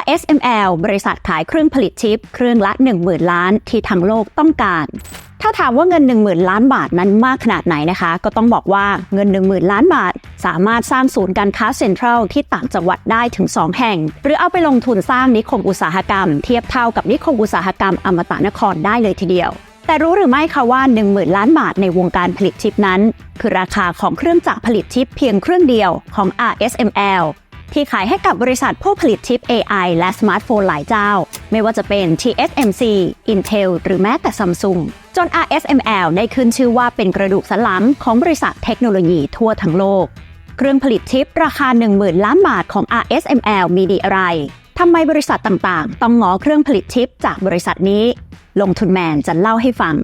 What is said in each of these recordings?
RSML บริษัทขายเครื่องผลิตชิป เครื่องละ 10,000 ล้านที่ทั้งโลกต้องการ ถ้าถามว่าเงิน 10,000 ล้านบาทนั้นมากขนาดไหนนะคะ ก็ต้องบอกว่าเงิน 10,000 ล้านบาท สามารถสร้างศูนย์การค้าเซ็นทรัลที่ต่างจังหวัดได้ถึง 2 แห่ง หรือเอาไปลงทุนสร้างนิคมอุตสาหกรรม เทียบเท่ากับนิคมอุตสาหกรรมอมตะนครได้เลยทีเดียวแต่รู้หรือไม่คะว่า 10,000 ล้านบาทในวงการผลิตชิปนั้น คือราคาของเครื่องจักรผลิตชิปเพียงเครื่องเดียวของ RSML ที่ขายให้กับบริษัทผู้ผลิตชิป AI และสมาร์ทโฟนหลายเจ้า ไม่ว่าจะเป็น TSMC, Intel หรือแม้แต่ Samsung จน RSML ได้ขึ้นชื่อว่าเป็นกระดูกสันหลังของบริษัทเทคโนโลยีทั่วทั้งโลก เครื่องผลิตชิปราคา 10,000 ล้านบาทของ RSML มีดีอะไรทำไมบริษัทต่างๆ ต้องงอเครื่องผลิตชิปจากบริษัทนี้ ลงทุนแมนจะเล่าให้ฟัง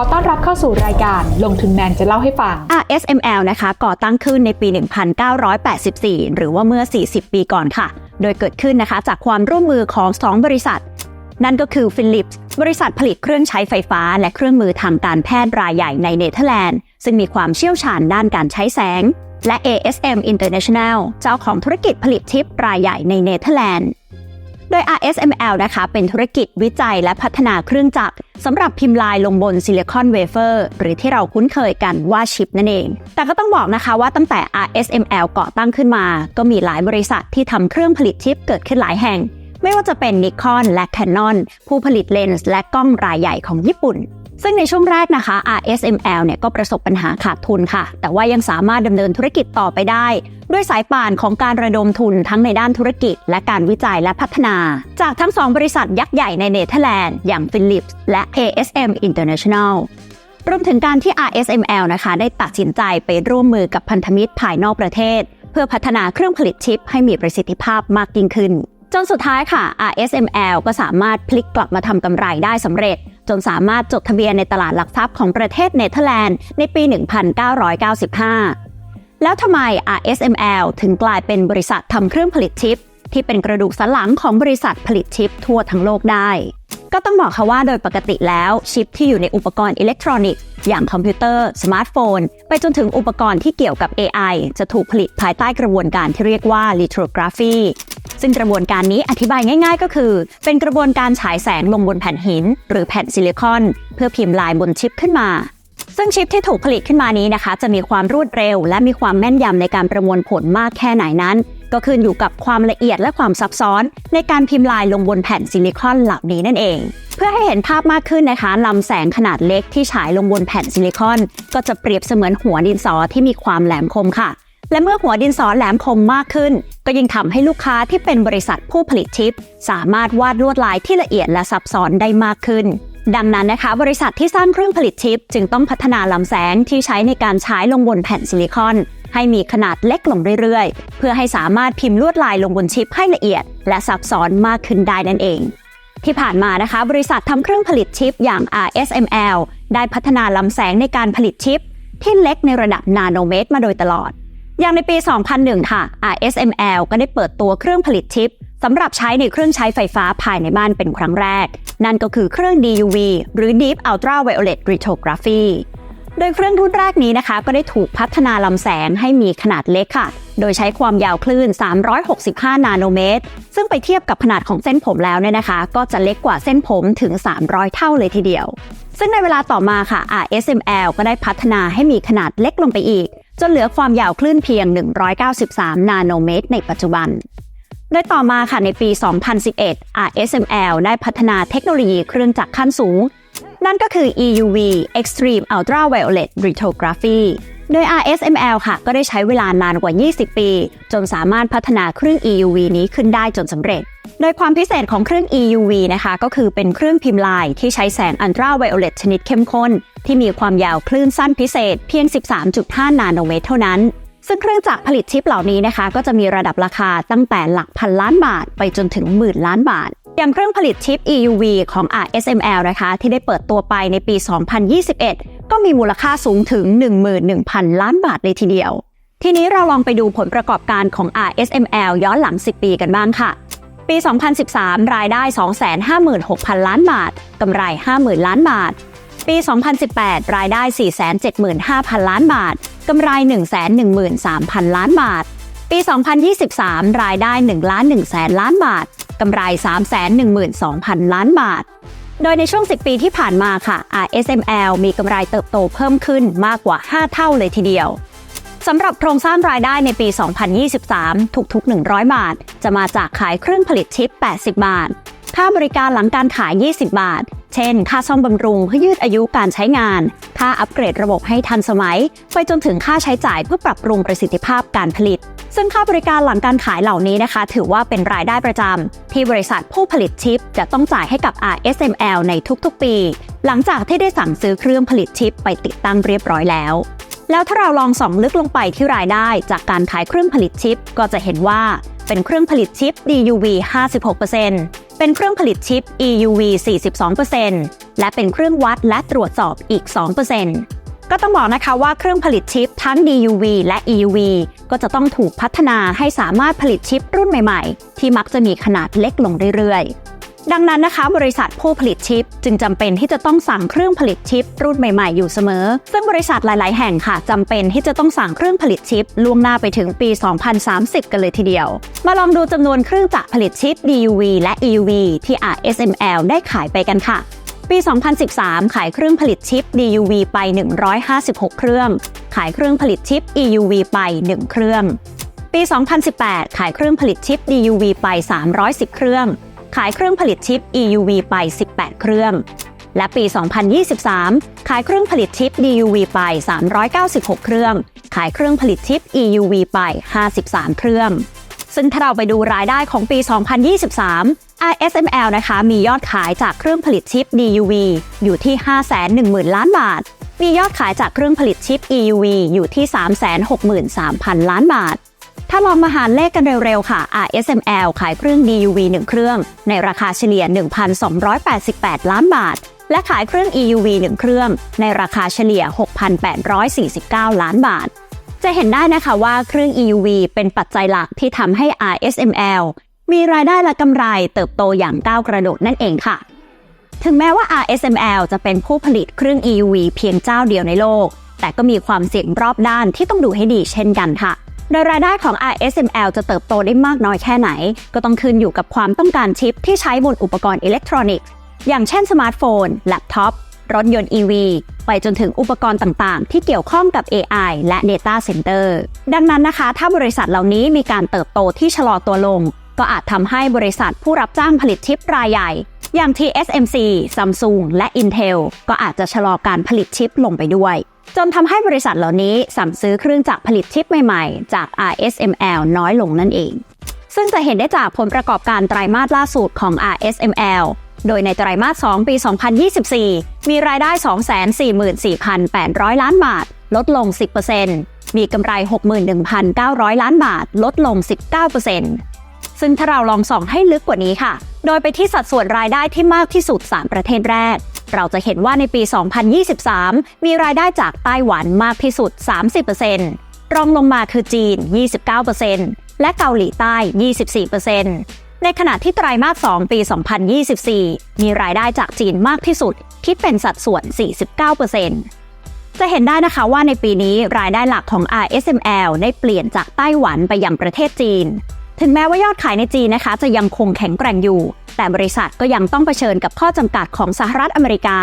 อต้อนรับเข้าสู่รายการลงทุนแมนจะเล่าให้ฟัง RSML นะคะ ก่อตั้งขึ้นในปี 1984 หรือว่าเมื่อ 40 ปีก่อนค่ะ โดยเกิดขึ้นนะคะจากความร่วมมือของ 2 บริษัท นั่นก็คือ Philips บริษัทผลิตเครื่องใช้ไฟฟ้า และเครื่องมือทางการแพทย์รายใหญ่ในเนเธอร์แลนด์ ซึ่งมีความเชี่ยวชาญด้านการใช้แสง และ ASM International เจ้าของธุรกิจผลิตชิปรายใหญ่ในเนเธอร์แลนด์ โดย RSML นะคะเป็นธุรกิจวิจัยและพัฒนาเครื่องจักร สำหรับพิมพ์ลายลงบนซิลิคอนเวเฟอร์หรือที่เราคุ้นเคยกันว่าชิปนั่นเอง แต่ก็ต้องบอกนะคะว่าตั้งแต่ RSML ก่อตั้งขึ้นมา ก็มีหลายบริษัทที่ทำเครื่องผลิตชิปเกิดขึ้นหลายแห่ง ไม่ว่าจะเป็น Nikon และ Canon ผู้ผลิตเลนส์และกล้องรายใหญ่ของญี่ปุ่น ซึ่งในช่วงแรกนะคะ RSML เนี่ยก็ประสบปัญหาขาดทุนค่ะ แต่ว่ายังสามารถดำเนินธุรกิจต่อไปได้ ด้วยสายป่านของการระดมทุนทั้งในด้านธุรกิจ และการวิจัยและพัฒนา จากทั้งสองบริษัทยักษ์ใหญ่ในเนเธอร์แลนด์อย่าง Philips และ ASM International รวมถึงการที่ RSML นะคะ ได้ตัดสินใจไปร่วมมือกับพันธมิตรภายนอกประเทศ เพื่อพัฒนาเครื่องผลิตชิปให้มีประสิทธิภาพมากยิ่งขึ้น จนสุดท้ายค่ะ RSML ก็สามารถพลิกกลับมาทำกำไรได้สำเร็จ จนสามารถจดทะเบียนในตลาดหลักทรัพย์ของประเทศเนเธอร์แลนด์ในปี 1995 แล้วทำไม RSML ถึงกลายเป็นบริษัททำเครื่องผลิตชิป ที่เป็นกระดูกสันหลังของบริษัทผลิตชิปทั่วทั้งโลกได้ ก็ต้องบอกค่ะว่าโดยปกติแล้วชิปที่อยู่ในอุปกรณ์อิเล็กทรอนิกส์อย่างคอมพิวเตอร์ สมาร์ทโฟน ไปจนถึงอุปกรณ์ที่เกี่ยวกับ AI จะถูกผลิตภายใต้กระบวนการที่เรียกว่า lithography ซึ่งกระบวนการนี้อธิบายง่าย ๆ ก็คือ เป็นกระบวนการฉายแสงลงบนแผ่นหิน หรือแผ่นซิลิคอน เพื่อพิมพ์ลายบนชิปขึ้นมาซึ่งชิปที่ถูกผลิตขึ้นมานี้นะคะ จะมีความรวดเร็ว และมีความแม่นยำในการประมวลผลมากแค่ไหนนั้น ก็ขึ้นอยู่กับความละเอียดและความซับซ้อน ในการพิมพ์ลายลงบนแผ่นซิลิคอนเหล่านี้นั่นเอง เพื่อให้เห็นภาพมากขึ้นนะคะลำแสงขนาดเล็กที่ฉายลงบนแผ่นซิลิคอน ก็จะเปรียบเสมือนหัวดินสอที่มีความแหลมคมค่ะ และเมื่อหัวดินสอแหลมคมมากขึ้น ก็ยิ่งทำให้ลูกค้าที่เป็นบริษัทผู้ผลิตชิป สามารถวาดลวดลายที่ละเอียดและซับซ้อนได้มากขึ้น ดังนั้นนะคะ บริษัทที่สร้างเครื่องผลิตชิป จึงต้องพัฒนาลำแสงที่ใช้ในการฉายลงบนแผ่นซิลิคอน ให้มีขนาดเล็กลงเรื่อยๆ เพื่อให้สามารถพิมพ์ลวดลายลงบนชิปให้ละเอียด และซับซ้อนมากขึ้นได้นั่นเอง ที่ผ่านมานะคะ บริษัททำเครื่องผลิตชิปอย่าง RSML ได้พัฒนาลำแสงในการผลิตชิป ที่เล็กในระดับนาโนเมตรมาโดยตลอด อย่างในปี 2001 ค่ะ RSML ก็ได้เปิดตัวเครื่องผลิตชิปสำหรับใช้ในเครื่องใช้ไฟฟ้าภายในบ้านเป็นครั้งแรก นั่นก็คือเครื่อง DUV หรือ Deep Ultraviolet Lithography โดยเครื่องรุ่นแรกนี้นะคะ ก็ได้ถูกพัฒนาลำแสงให้มีขนาดเล็กค่ะ โดยใช้ความยาวคลื่น 365 นาโนเมตร ซึ่งไปเทียบกับขนาดของเส้นผมแล้วเนี่ยนะคะ ก็จะเล็กกว่าเส้นผมถึง 300 เท่าเลยทีเดียว ซึ่งในเวลาต่อมาค่ะ RSML ก็ได้พัฒนาให้มีขนาดเล็กลงไปอีก จนเหลือความยาวคลื่นเพียง 193 นาโนเมตร ในปัจจุบัน โดยต่อมาค่ะในปี 2011 RSML ได้พัฒนาเทคโนโลยีเครื่องจักรขั้นสูง นั่นก็คือ EUV Extreme Ultraviolet Lithography โดย RSML ค่ะ ก็ได้ใช้เวลานานกว่า 20 ปี จนสามารถพัฒนาเครื่อง EUV นี้ขึ้นได้จนสำเร็จ โดยความพิเศษของเครื่อง EUV นะคะ ก็คือเป็นเครื่องพิมพ์ลายที่ใช้แสงอัลตราไวโอเลตชนิดเข้มข้น ที่มีความยาวคลื่นสั้นพิเศษเพียง 13.5 นาโนเมตรเท่านั้น ซึ่งเครื่องจักรผลิตชิปเหล่านี้นะคะ ก็จะมีระดับราคาตั้งแต่หลักพันล้านบาท ไปจนถึงหมื่นล้านบาท อย่างเครื่องผลิตชิป EUV ของ RSML นะคะ ที่ได้เปิดตัวไปในปี 2021 ก็มีมูลค่าสูงถึง 11,000 ล้านบาทเลยทีเดียว ทีนี้เราลองไปดูผลประกอบการของ RSML ย้อนหลัง 10 ปีกันบ้างค่ะ ปี 2013 รายได้ 256,000 ล้านบาท กำไร 50,000 ล้านบาท ปี 2018 รายได้ 475,000 ล้านบาท กำไร 113,000 ล้านบาท ปี 2023 รายได้1ล้าน1แสนล้านบาท กำไร 312,000 ล้านบาท โดยในช่วง 10 ปีที่ผ่านมาค่ะ RSML มีกำไรเติบโตเพิ่มขึ้นมากกว่า 5 เท่าเลยทีเดียวสำหรับโครงสร้างรายได้ในปี 2023 ทุกๆ 100 บาท จะมาจากขายเครื่องผลิตชิป 80 บาท ค่าบริการหลังการขาย 20 บาท เช่น ค่าซ่อมบำรุงเพื่อยืดอายุการใช้งาน ค่าอัปเกรดระบบให้ทันสมัย ไปจนถึงค่าใช้จ่ายเพื่อปรับปรุงประสิทธิภาพการผลิต ซึ่งค่าบริการหลังการขายเหล่านี้นะคะ ถือว่าเป็นรายได้ประจำที่บริษัทผู้ผลิตชิป จะต้องจ่ายให้กับ RSML ในทุกๆปี หลังจากที่ได้สั่งซื้อเครื่องผลิตชิปไปติดตั้งเรียบร้อยแล้ว แล้วถ้าเราลองส่องลึกลงไปที่รายได้จากการขายเครื่องผลิตชิป ก็จะเห็นว่าเป็นเครื่องผลิตชิป DUV 56%เป็นเครื่องผลิตชิป EUV 42%และเป็นเครื่องวัดและตรวจสอบอีก 2% ก็ต้องบอกนะคะว่าเครื่องผลิตชิปทั้ง DUV และ EUV ก็จะต้องถูกพัฒนาให้สามารถผลิตชิปรุ่นใหม่ๆ ที่มักจะมีขนาดเล็กลงเรื่อยๆ ดังนั้นนะคะ บริษัทผู้ผลิตชิป จึงจำเป็นที่จะต้องสั่งเครื่องผลิตชิป รุ่นใหม่ๆ อยู่เสมอ ซึ่งบริษัทหลาย ๆ แห่งค่ะจำเป็นที่จะต้องสั่งเครื่องผลิตชิป ล่วงหน้าไปถึงปี 2030 กันเลยทีเดียว มาลองดูจำนวนเครื่องจักรผลิตชิป DUV และ EUV ที่ RSML ได้ขายไปกันค่ะ ปี 2013 ขายเครื่องผลิตชิป DUV ไป 156 เครื่อง ขายเครื่องผลิตชิป EUV ไป 1 เครื่อง ปี 2018 ขายเครื่องผลิตชิป DUV ไป 310 เครื่อง ขายเครื่องผลิตชิป EUV ไป 18 เครื่อง และปี 2023 ขายเครื่องผลิตชิป DUV ไป 396 เครื่อง ขายเครื่องผลิตชิป EUV ไป 53 เครื่อง ซึ่งถ้าเราไปดูรายได้ของปี 2023 RSML นะคะ มียอดขายจากเครื่องผลิตชิป DUV อยู่ที่ 510,000 ล้านบาท มียอดขายจากเครื่องผลิตชิป EUV อยู่ที่ 363,000 ล้านบาท ถ้าลองมาหารเลขกันเร็วๆ ค่ะ RSML ขายเครื่อง DUV 1 เครื่อง ในราคาเฉลี่ย 1,288 ล้านบาทและขายเครื่อง EUV 1 เครื่อง ในราคาเฉลี่ย 6,849 ล้านบาท จะเห็นได้นะคะว่าเครื่อง EUV เป็นปัจจัยหลักที่ทำให้ RSML มีรายได้และกำไรเติบโตอย่างก้าวกระโดดนั่นเองค่ะ ถึงแม้ว่า RSML จะเป็นผู้ผลิตเครื่อง EUV เพียงเจ้าเดียวในโลก แต่ก็มีความเสี่ยงรอบด้านที่ต้องดูให้ดีเช่นกันค่ะ โดยรายได้ของ RSML จะเติบโตได้มากน้อยแค่ไหน ก็ต้องขึ้นอยู่กับความต้องการชิปที่ใช้บนอุปกรณ์อิเล็กทรอนิกส์ อย่างเช่นสมาร์ทโฟน แล็ปท็อป รถยนต์ EV ไปจนถึงอุปกรณ์ต่างๆ ที่เกี่ยวข้องกับ AI และ Data Center ดังนั้นนะคะ ถ้าบริษัทเหล่านี้มีการเติบโตที่ชะลอตัวลง ก็อาจทำให้บริษัทผู้รับจ้างผลิตชิปรายใหญ่ อย่าง TSMC Samsung และ Intel ก็อาจจะชะลอการผลิตชิปลงไปด้วย จนทำให้บริษัทเหล่านี้สั่งซื้อเครื่องจักรผลิตชิปใหม่ๆ จาก RSML น้อยลงนั่นเอง ซึ่งจะเห็นได้จากผลประกอบการไตรมาสล่าสุดของ RSML โดยในไตรมาส 2 ปี 2024 มีรายได้ 244,800 ล้านบาท ลดลง 10%มีกำไร 61,900 ล้านบาท ลดลง 19%ซึ่งถ้าเราลองส่องให้ลึกกว่านี้ค่ะ โดยไปที่สัดส่วนรายได้ที่มากที่สุด 3 ประเทศแรก เราจะเห็นว่าในปี 2023 มีรายได้จากไต้หวันมากที่สุด 30%รองลงมาคือจีน 29%และเกาหลีใต้ 24% ในขณะที่ไตรมาส 2 ปี 2024 มีรายได้จากจีนมากที่สุด คิดเป็นสัดส่วน 49%จะเห็นได้นะคะว่าในปีนี้รายได้หลักของ RSML ได้เปลี่ยนจากไต้หวันไปยังประเทศจีน ถึงแม้ว่ายอดขายในจีนนะคะ จะยังคงแข็งแกร่งอยู่ แต่บริษัทก็ยังต้องเผชิญกับข้อจำกัดของสหรัฐอเมริกา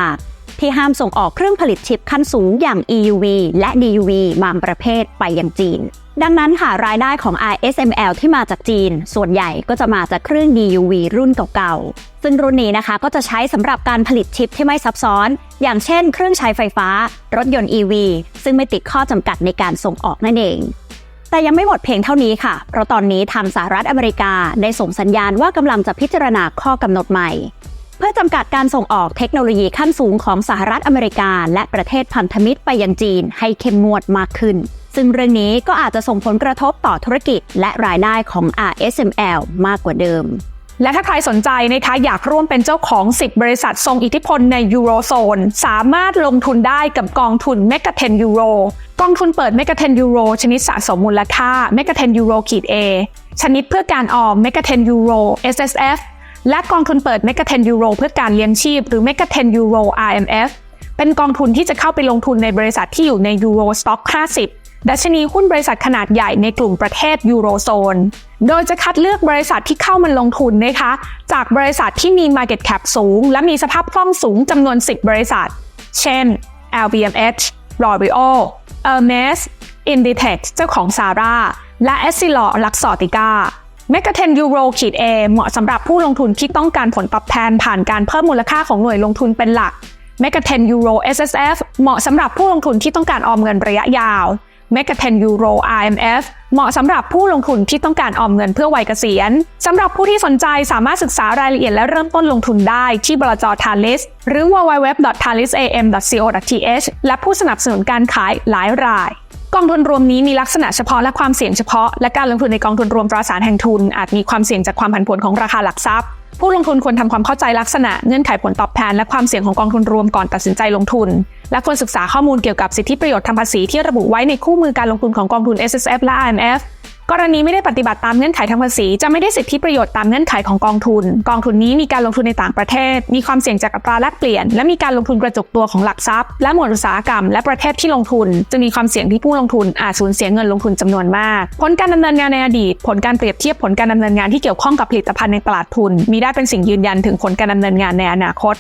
ที่ห้ามส่งออกเครื่องผลิตชิปขั้นสูงอย่าง EUV และ DUV บางประเภทไปยังจีน ดังนั้นค่ะรายได้ของ RSML ที่มาจากจีน ส่วนใหญ่ก็จะมาจากเครื่อง DUV รุ่นเก่าๆ ซึ่งรุ่นนี้นะคะก็จะใช้สำหรับการผลิตชิปที่ไม่ซับซ้อน อย่างเช่น เครื่องใช้ไฟฟ้า รถยนต์ EV ซึ่งไม่ติดข้อจำกัดในการส่งออกนั่นเองแต่ยังไม่หมดเพียงเท่านี้ค่ะ เพราะตอนนี้ทางสหรัฐอเมริกาได้ส่งสัญญาณว่ากำลังจะพิจารณาข้อกำหนดใหม่ เพื่อจำกัดการส่งออกเทคโนโลยีขั้นสูงของสหรัฐอเมริกา และประเทศพันธมิตรไปยังจีนให้เข้มงวดมากขึ้น ซึ่งเรื่องนี้ก็อาจจะส่งผลกระทบต่อธุรกิจ และรายได้ของ RSML มากกว่าเดิมและถ้าใครสนใจนะคะอยากร่วมเป็นเจ้าของ 10 บริษัททรงอิทธิพลในยูโรโซน สามารถลงทุนได้กับกองทุน m e g a 10ยูโรกองทุนเปิด m e g a 10ยูโรชนิดสะสมมูลค่า m e g a 10ยูโรขีด A ชนิดเพื่อการออม m e g a 10ยูโร SSF และกองทุนเปิด m e g a 10ยูโรเพื่อการเลี้ยงชีพ หรือ m e g a 10ยูโร RMF เป็นกองทุนที่จะเข้าไปลงทุนในบริษัทที่อยู่ในยูโรสต็อก 50 ดัชนีหุ้นบริษัทขนาดใหญ่ในกลุ่มประเทศยูโรโซน โดยจะคัดเลือกบริษัทที่เข้ามาลงทุนนะคะ จากบริษัทที่มี Market Cap สูง และมีสภาพคล่องสูงจำนวน 10 บริษัท เช่น LVMH L'Oreal Hermes Inditex เจ้าของ Zara และ Essilor Luxottica เมกะเทนยูโรขีด A เหมาะสำหรับผู้ลงทุนที่ต้องการผลตอบแทนผ่านการเพิ่มมูลค่าของหน่วยลงทุนเป็นหลักเมกะเทนยูโร SSF เหมาะสำหรับผู้ลงทุนที่ต้องการออมเงินระยะยาวเมกะเทนยูโร IMF เหมาะสำหรับผู้ลงทุนที่ต้องการออมเงินเพื่อวัยเกษียณสำหรับผู้ที่สนใจสามารถศึกษารายละเอียดและเริ่มต้นลงทุนได้ที่บลจทาลิสหรือ www.thalisam.co.th และผู้สนับสนุนการขายหลายราย กองทุนรวมนี้มีลักษณะเฉพาะและความเสี่ยงเฉพาะ และการลงทุนในกองทุนรวมตราสารแห่งทุน อาจมีความเสี่ยงจากความผันผวนของราคาหลักทรัพย์ ผู้ลงทุนควรทำความเข้าใจลักษณะเงื่อนไขผลตอบแทนและความเสี่ยงของกองทุนรวมก่อนตัดสินใจลงทุน และควรศึกษาข้อมูลเกี่ยวกับสิทธิประโยชน์ทางภาษีที่ระบุไว้ในคู่มือการลงทุนของกองทุน S S F และ I M F กรณีไม่ได้ปฏิบัติตามเงื่อนไขทางภาษี จะไม่ได้สิทธิประโยชน์ตามเงื่อนไขของกองทุน กองทุนนี้มีการลงทุนในต่างประเทศ มีความเสี่ยงจากอัตราแลกเปลี่ยน และมีการลงทุนกระจุกตัวของหลักทรัพย์ และหมวดอุตสาหกรรม และประเทศที่ลงทุน จึงมีความเสี่ยงที่ผู้ลงทุนอาจสูญเสียเงินลงทุนจำนวนมาก ผลการดำเนินงานในอดีต ผลการเปรียบเทียบผลการดำเนินงานที่เกี่ยวข้องกับผลิตภัณฑ์ในตลาดทุน มีได้เป็นสิ่งยืนยันถึงผลการดำเนินงานในอนาคต